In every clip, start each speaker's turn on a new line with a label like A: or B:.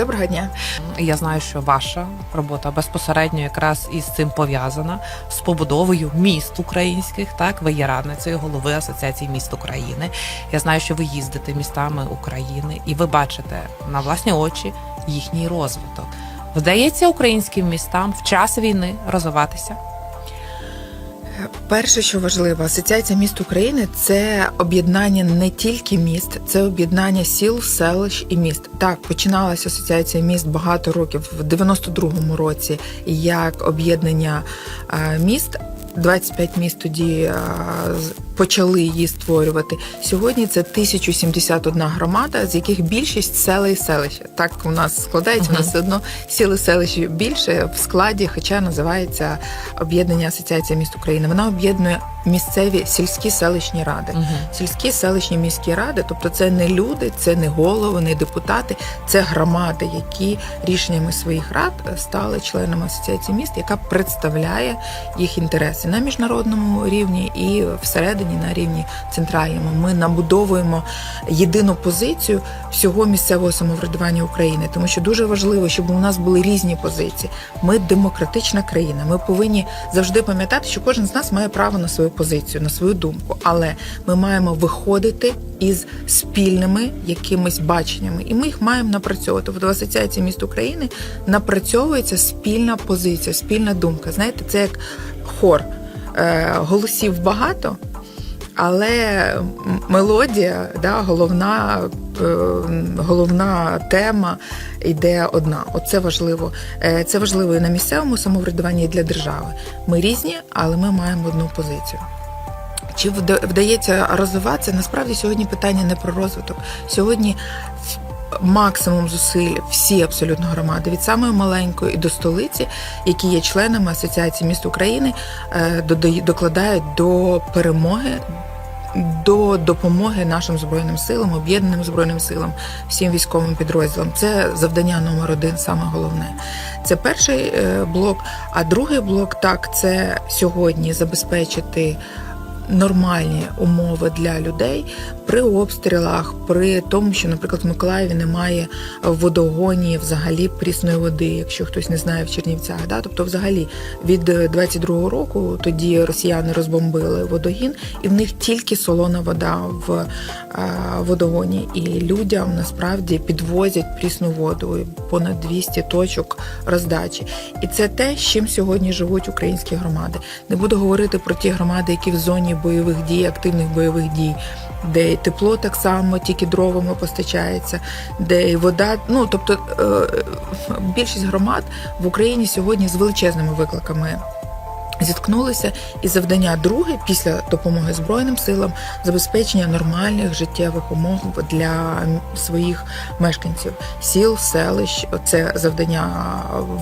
A: Доброго дня.
B: Я знаю, що ваша робота безпосередньо якраз із цим пов'язана з побудовою міст українських. Так, ви є радницею голови Асоціації міст України. Я знаю, що ви їздите містами України і ви бачите на власні очі їхній розвиток. Вдається українським містам в час війни розвиватися.
A: Перше, що важливо, асоціація міст України це об'єднання не тільки міст, це об'єднання сіл, селищ і міст. Так, починалася асоціація міст багато років в 92-му році як об'єднання е, міст. 25 міст тоді е, почали її створювати. Сьогодні це 1071 громада, з яких більшість села і селища. Так у нас складається, у нас все одно сіли селищі більше в складі, хоча називається об'єднання Асоціація міст України. Вона об'єднує місцеві сільські селищні ради.
B: Угу.
A: Сільські селищні міські ради, тобто це не люди, це не голови, не депутати, це громади, які рішеннями своїх рад стали членами асоціації міст, яка представляє їх інтереси на міжнародному рівні і всередині на рівні центральному. Ми набудовуємо єдину позицію всього місцевого самоврядування України, тому що дуже важливо, щоб у нас були різні позиції. Ми демократична країна. Ми повинні завжди пам'ятати, що кожен з нас має право на свою позицію, на свою думку, але ми маємо виходити із спільними якимись баченнями, і ми їх маємо напрацьовувати. В асоціації міст України напрацьовується спільна позиція, спільна думка. Знаєте, це як хор Е, голосів багато. Але мелодія, да, головна, е, головна тема йде одна. Оце важливо. Е, Це важливо і на місцевому самоврядуванні, і для держави. Ми різні, але ми маємо одну позицію. Чи вда- вдається розвиватися? Насправді сьогодні питання не про розвиток. Сьогодні максимум зусиль всі абсолютно громади від самої маленької і до столиці, які є членами Асоціації міст України, е, докладають до перемоги. До допомоги нашим збройним силам, об'єднаним збройним силам, всім військовим підрозділам. Це завдання номер один, саме головне. Це перший е, блок. А другий блок так це сьогодні забезпечити нормальні умови для людей при обстрілах, при тому, що, наприклад, в Миколаєві немає в водогоні взагалі прісної води, якщо хтось не знає в Чернівцях. Да? Тобто, взагалі, від 22-го року тоді росіяни розбомбили водогін, і в них тільки солона вода в е, водогоні. І людям насправді підвозять прісну воду понад 200 точок роздачі. І це те, з чим сьогодні живуть українські громади. Не буду говорити про ті громади, які в зоні бойових дій, активних бойових дій. Де і тепло так само, тільки дровами постачається, де і вода. Ну тобто е, більшість громад в Україні сьогодні з величезними викликами зіткнулися, і завдання друге після допомоги Збройним силам забезпечення нормальних життєвих умов для своїх мешканців, сіл, селищ. Це завдання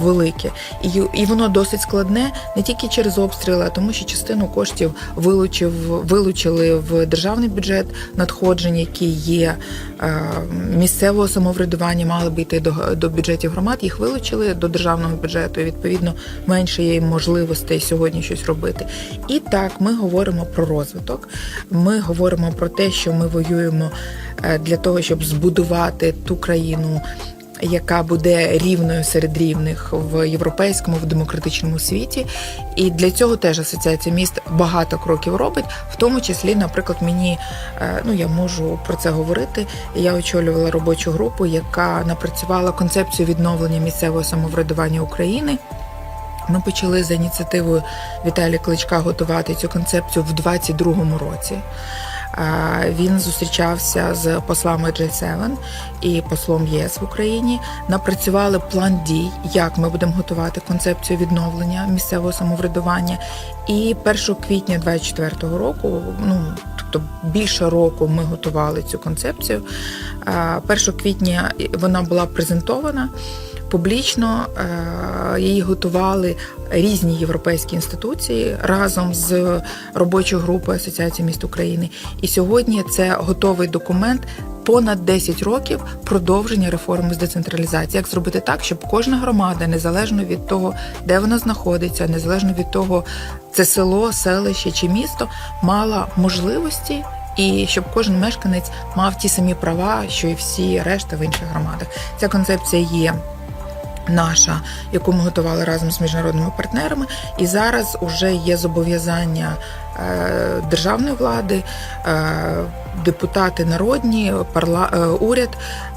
A: велике, і, і воно досить складне не тільки через обстріли, а тому що частину коштів вилучив, вилучили в державний бюджет надходжень, які є е, місцевого самоврядування, мали би йти до, до бюджетів громад. Їх вилучили до державного бюджету. І відповідно менше є можливостей сьогодні щось робити. І так ми говоримо про розвиток. Ми говоримо про те, що ми воюємо е, для того, щоб збудувати ту країну. Яка буде рівною серед рівних в європейському в демократичному світі, і для цього теж асоціація міст багато кроків робить, в тому числі, наприклад, мені е, ну я можу про це говорити. Я очолювала робочу групу, яка напрацювала концепцію відновлення місцевого самоврядування України. Ми почали за ініціативою Віталія Кличка готувати цю концепцію в 22-му році. Він зустрічався з послами G7 і послом ЄС в Україні. Напрацювали план дій, як ми будемо готувати концепцію відновлення місцевого самоврядування. І 1 квітня 2024 року, ну тобто більше року, ми готували цю концепцію. А, 1 квітня вона була презентована. Публічно е, її готували різні європейські інституції разом з робочою групою Асоціації міст України. І сьогодні це готовий документ. Понад 10 років продовження реформи з децентралізації. Як зробити так, щоб кожна громада, незалежно від того, де вона знаходиться, незалежно від того, це село, селище чи місто, мала можливості і щоб кожен мешканець мав ті самі права, що і всі решта в інших громадах. Ця концепція є. Наша, яку ми готували разом з міжнародними партнерами, і зараз вже є зобов'язання державної влади, е, депутати народні, парла, е, уряд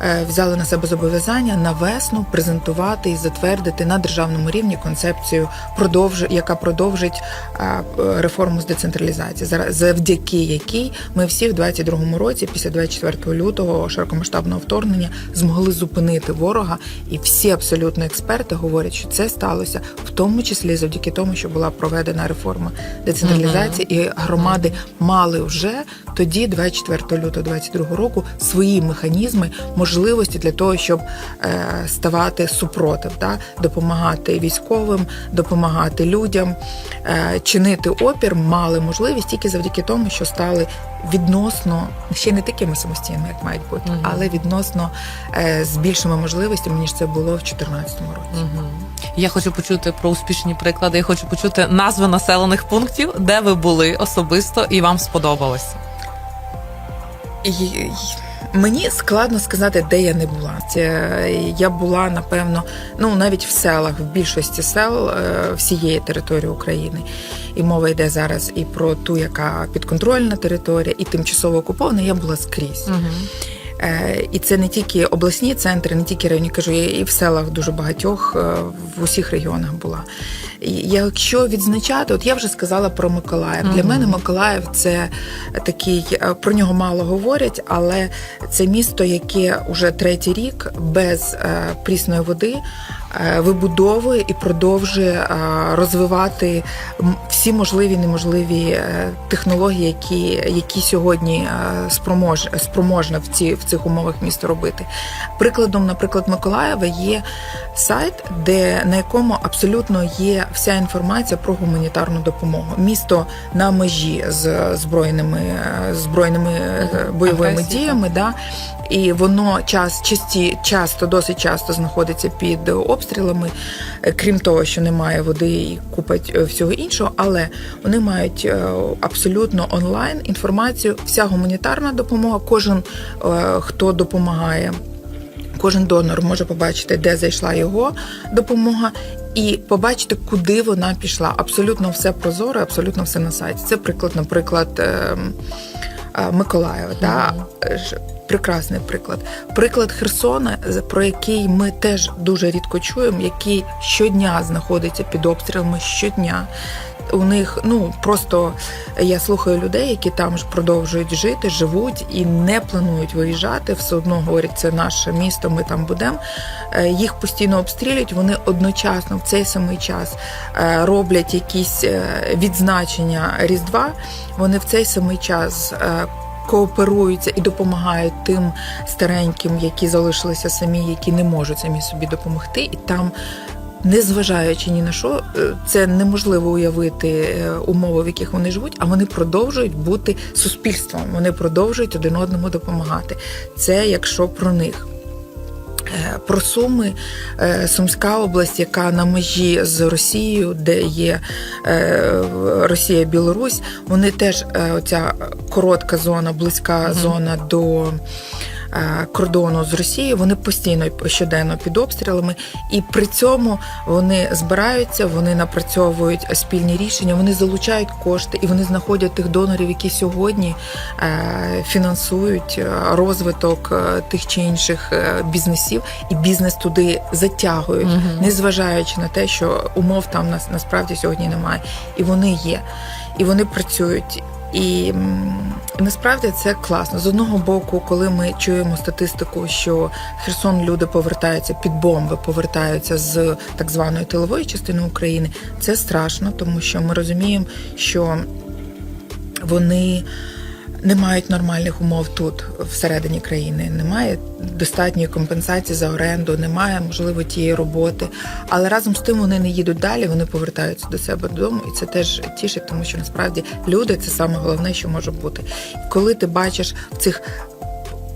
A: е, взяли на себе зобов'язання на весну презентувати і затвердити на державному рівні концепцію, яка продовжить е, реформу з децентралізації, завдяки якій ми всі в 22-му році, після 24 лютого широкомасштабного вторгнення, змогли зупинити ворога, і всі абсолютно експерти говорять, що це сталося в тому числі завдяки тому, що була проведена реформа децентралізації, і громади мали вже тоді, 24 лютого 2022 року, свої механізми, можливості для того, щоб е, ставати супротив, да? допомагати військовим, допомагати людям, е, чинити опір, мали можливість тільки завдяки тому, що стали відносно ще не такими самостійними, як мають бути,
B: угу.
A: але відносно е, з більшими можливостями, ніж це було в 2014 році.
B: Угу. Я хочу почути про успішні приклади. Я хочу почути назви населених пунктів, де ви були особисто і вам
A: і мені складно сказати, де я не була. Я була напевно, ну навіть в селах, в більшості сел е, всієї території України. І мова йде зараз і про ту, яка підконтрольна територія, і тимчасово окупована. Я була скрізь.
B: Угу.
A: Е, І це не тільки обласні центри, не тільки районні, кажу, я і в селах дуже багатьох е, в усіх регіонах була. Якщо відзначати, от я вже сказала про Миколаїв. Для мене Миколаїв це такий, е, про нього мало говорять, але це місто, яке вже третій рік без прісної води вибудовує і продовжує е, розвивати всі можливі і неможливі е, технології, які, які сьогодні е, спромож, спроможна в, ці, в цих умовах місто робити. Прикладом, наприклад, Миколаєва є сайт, де на якому абсолютно є вся інформація про гуманітарну допомогу. Місто на межі з збройними е, збройними е, бойовими
B: Агресії,
A: діями. Да? І воно час часті, часто, досить часто знаходиться під обстрілами, е, крім того, що немає води і купить е, всього іншого, але вони мають е, абсолютно онлайн інформацію. Вся гуманітарна допомога, кожен хто допомагає. Кожен донор може побачити, де зайшла його допомога, і побачити, куди вона пішла. Абсолютно все прозоро, абсолютно все на сайті. Це приклад, наприклад, ем, Миколаєва. Да? Прекрасний приклад. Приклад Херсона, про який ми теж дуже рідко чуємо, який щодня знаходиться під обстрілами щодня. У них ну просто я слухаю людей, які там ж продовжують жити, живуть і не планують виїжджати. Все одно говорять, це наше місто, ми там будемо. Е, Їх постійно обстрілюють. Вони одночасно в цей самий час е, роблять якісь е, відзначення Різдва. Вони в цей самий час. Кооперуються і допомагають тим стареньким, які залишилися самі, які не можуть самі собі допомогти, і там незважаючи ні на що, е, це неможливо уявити е, умови, в яких вони живуть, а вони продовжують бути суспільством. Вони продовжують один одному допомагати. Це якщо про них. Е, Про Суми, Е, Сумська область, яка на межі з Росією, де є е, Росія, Білорусь, вони теж оця коротка зона, близька
B: Мгм.
A: зона до кордону з Росією, вони постійно щоденно під обстрілами, і при цьому вони збираються, вони напрацьовують спільні рішення, вони залучають кошти і вони знаходять тих донорів, які сьогодні е, фінансують е, розвиток е, тих чи інших е, бізнесів, і бізнес туди затягують,
B: Мгм.
A: незважаючи на те, що умов там нас насправді сьогодні немає, і вони є, і вони працюють. І насправді це класно. З одного боку, коли ми чуємо статистику, що Херсон люди повертаються під бомби, повертаються з так званої тилової частини України, це страшно, тому що ми розуміємо, що вони не мають нормальних умов тут, всередині країни. Немає достатньої компенсації за оренду, немає можливо тієї роботи. Але разом з тим вони не їдуть далі, вони повертаються до себе додому, і це теж тішить, тому що насправді люди це саме головне, що може бути. Коли ти бачиш в цих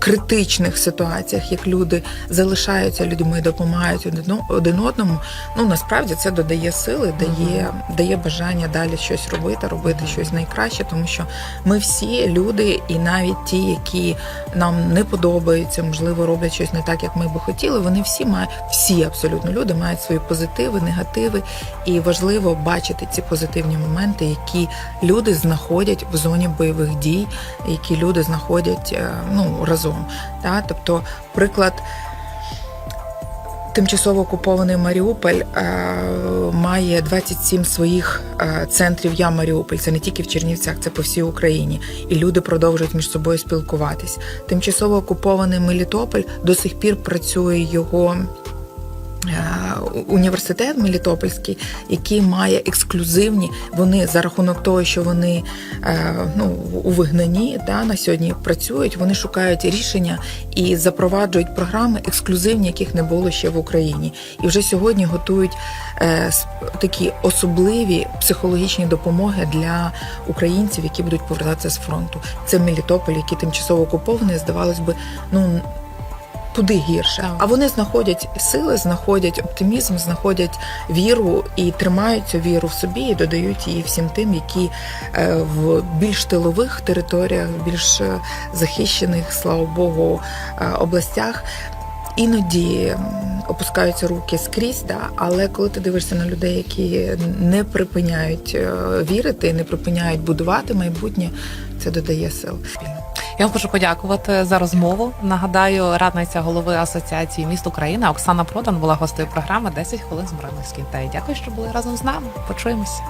A: критичних ситуаціях, як люди залишаються людьми, допомагають один- одному. Ну насправді це додає сили, дає, дає бажання далі щось робити, робити щось найкраще, тому що ми всі люди, і навіть ті, які нам не подобаються, можливо, роблять щось не так, як ми би хотіли. Вони всі мають всі абсолютно люди мають свої позитиви, негативи, і важливо бачити ці позитивні моменти, які люди знаходять в зоні бойових дій, які люди знаходять е, ну разом. Та тобто, приклад. Тимчасово окупований Маріуполь е, має 27 своїх е, центрів Я Маріуполь. Це не тільки в Чернівцях, це по всій Україні. І люди продовжують між собою спілкуватись. Тимчасово окупований Мелітополь до сих пір працює його. Е, Університет Мелітопольський, який має ексклюзивні, вони за рахунок того, що вони е, ну, у вигнанні да, на сьогодні працюють, вони шукають рішення і запроваджують програми ексклюзивні, яких не було ще в Україні. І вже сьогодні готують е, такі особливі психологічні допомоги для українців, які будуть повертатися з фронту. Це Мелітополь, який тимчасово окупований, здавалось би, ну туди гірше.
B: Так.
A: А вони знаходять сили, знаходять оптимізм, знаходять віру і тримають цю віру в собі і додають її всім тим, які е, в більш тилових територіях, більш е, захищених, слава Богу, е, областях. Іноді опускаються руки скрізь, да, але коли ти дивишся на людей, які не припиняють вірити, не припиняють будувати майбутнє, це додає сил.
B: Я вам хочу подякувати за розмову. Нагадаю, радниця голови асоціації міст України Оксана Продан була гостею програми «10 хвилин з Миронівським. Та дякую, що були разом з нами. Почуємося.